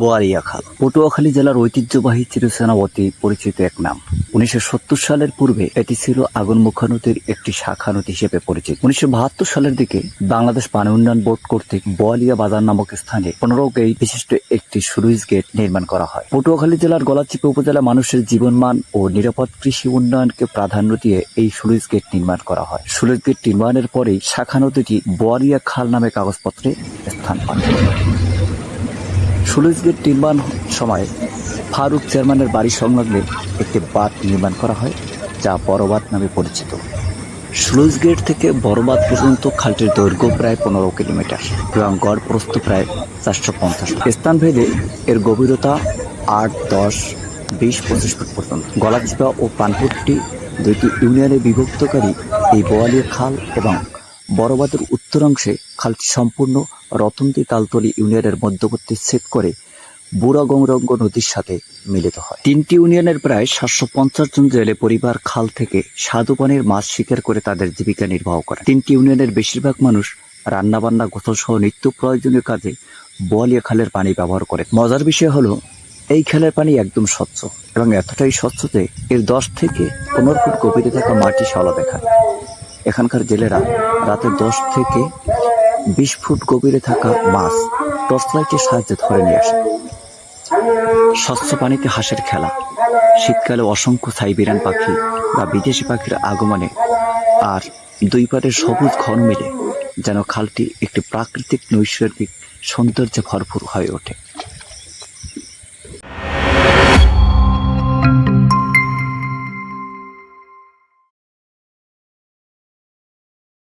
বোয়ারিয়া খাল পটুয়াখালী জেলার ঐতিহ্যবাহী চিরসেনাবতী পরিচিত এক নাম। উনিশশো সত্তর সালের পূর্বে এটি ছিল আগুনমুখা নদীর একটি শাখা নদী হিসেবে পরিচিত। উনিশশো বাহাত্তর সালের দিকে বাংলাদেশ পানি উন্নয়ন বোর্ড কর্তৃক বোয়ালিয়া বাজার নামক স্থানে পনেরো গেট বিশিষ্ট একটি সুরুইজ গেট নির্মাণ করা হয়। পটুয়াখালী জেলার গলাচিপা উপজেলা মানুষের জীবনমান ও নিরাপদ কৃষি উন্নয়নকে প্রাধান্য দিয়ে এই সুরুইজ গেট নির্মাণ করা হয়। সুরুইজ গেট নির্মাণের পরেই শাখা নদীটি বোয়ালিয়া খাল নামে কাগজপত্রে স্থান পায়। সুলুইস গেট নির্মাণ সময় ফারুক চেয়ারম্যানের বাড়ি সংলগ্নে একটি বাঁধ নির্মাণ করা হয়, যা বড়বাদ নামে পরিচিত। সুলুইস গেট থেকে বড়বাদ পর্যন্ত খালটির দৈর্ঘ্য প্রায় পনেরো কিলোমিটার। এবং গড় প্রস্থ প্রায় চারশো পঞ্চাশ স্থানভেদে এর গভীরতা আট, দশ, বিশ, পঁচিশ ফুট পর্যন্ত। গলাচিপা ও পানপুটটি দুইটি ইউনিয়নে বিভক্তকারী এই বোয়ালিয়া খাল এবং বড়বাদের উত্তরাংশে খালটি সম্পূর্ণ রতন্তি তালতলি ইউনিয়নের মধ্যবর্তী ছেদ করে বুড়া গৌরঙ্গ নদীর সাথে মিলিত হয়। তিনটি ইউনিয়নের প্রায় সাতশো পঞ্চাশ জন জেলে পরিবার খাল থেকে স্বাদুপানির মাছ শিকার করে তাদের জীবিকা নির্বাহ করে তিনটি ইউনিয়নের বেশিরভাগ মানুষ রান্নাবান্না গোসল সহ নিত্য প্রয়োজনীয় কাজে বোয়ালিয়া খালের পানি ব্যবহার করে মজার বিষয় হলো, এই খালের পানি একদম স্বচ্ছ এবং এতটাই স্বচ্ছ যে এর দশ থেকে পনেরো ফুট গভীরে থাকা মাটি সলা দেখায় এখানকার জেলেরা রাতে দশ থেকে বিশ ফুট গভীরে থাকা মাছ টর্চ লাইটের সাহায্যে ধরে নিয়ে আসে। স্বচ্ছ পানিতে হাঁসের খেলা, শীতকালে অসংখ্য সাইবেরিয়ান পাখি বা বিদেশি পাখির আগমনে আর দুই পারের সবুজ ঘন মিলে, যেন খালটি একটি প্রাকৃতিক নৈসর্গিক সৌন্দর্যে ভরপুর হয়ে ওঠে।